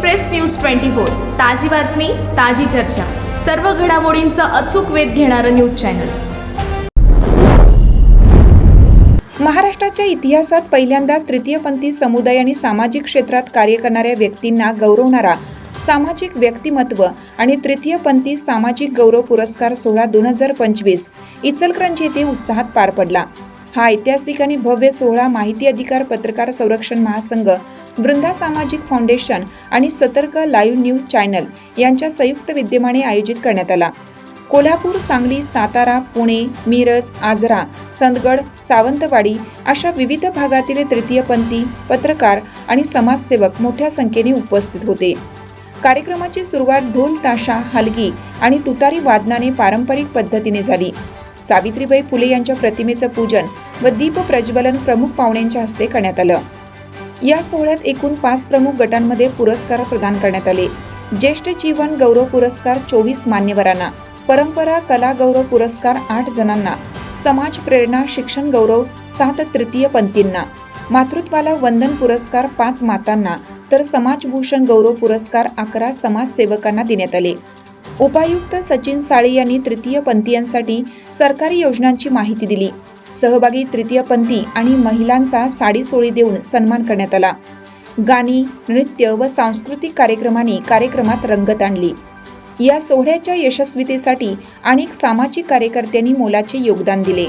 Express news twenty four ताजी बातमी ताजी चर्चा. सर्व घडामोडींचा अचूक वेध घेणारं न्यूज चॅनल. महाराष्ट्राच्या इतिहासात पहिल्यांदाच तृतीयपंथी समुदाय आणि सामाजिक क्षेत्रात कार्य करणाऱ्या व्यक्तींना गौरवणारा सामाजिक व्यक्तिमत्व आणि तृतीयपंथी सामाजिक गौरव पुरस्कार सोहळा दोन हजार पंचवीस इचलकरंजी येथे उत्साहात पार पडला. हा ऐतिहासिक आणि भव्य सोहळा माहिती अधिकार पत्रकार संरक्षण महासंघ वृंदा सामाजिक फाउंडेशन आणि सतर्क लाईव्ह न्यूज चॅनल यांच्या संयुक्त विद्यमाने आयोजित करण्यात आला. कोल्हापूर सांगली सातारा पुणे मिरज आजरा चंदगड सावंतवाडी अशा विविध भागातील तृतीयपंथी पत्रकार आणि समाजसेवक मोठ्या संख्येने उपस्थित होते. कार्यक्रमाची सुरुवात ढोल ताशा हलगी आणि तुतारी वादनाने पारंपरिक पद्धतीने झाली. सावित्रीबाई फुले यांच्या प्रतिमेचं पूजन व दीप प्रज्वलन प्रमुख पाहुण्यांच्या हस्ते करण्यात आलं. या सोहळ्यात एकूण पाच प्रमुख गटांमध्ये पुरस्कार प्रदान करण्यात आले. ज्येष्ठ जीवन गौरव पुरस्कार चोवीस मान्यवरांना परंपरा कला गौरव पुरस्कार आठ जणांना समाज प्रेरणा शिक्षण गौरव सात तृतीय पंतींना मातृत्वाला वंदन पुरस्कार पाच मातांना तर समाजभूषण गौरव पुरस्कार अकरा समाजसेवकांना देण्यात आले. उपायुक्त सचिन साळे यांनी तृतीयपंथीयांसाठी सरकारी योजनांची माहिती दिली. सहभागी तृतीयपंथी आणि महिलांचा साडी सोळी देऊन सन्मान करण्यात आला. गाणी नृत्य व सांस्कृतिक कार्यक्रमांनी कार्यक्रमात रंगत आणली. या सोहळ्याच्या यशस्वीतेसाठी अनेक सामाजिक कार्यकर्त्यांनी मोलाचे योगदान दिले.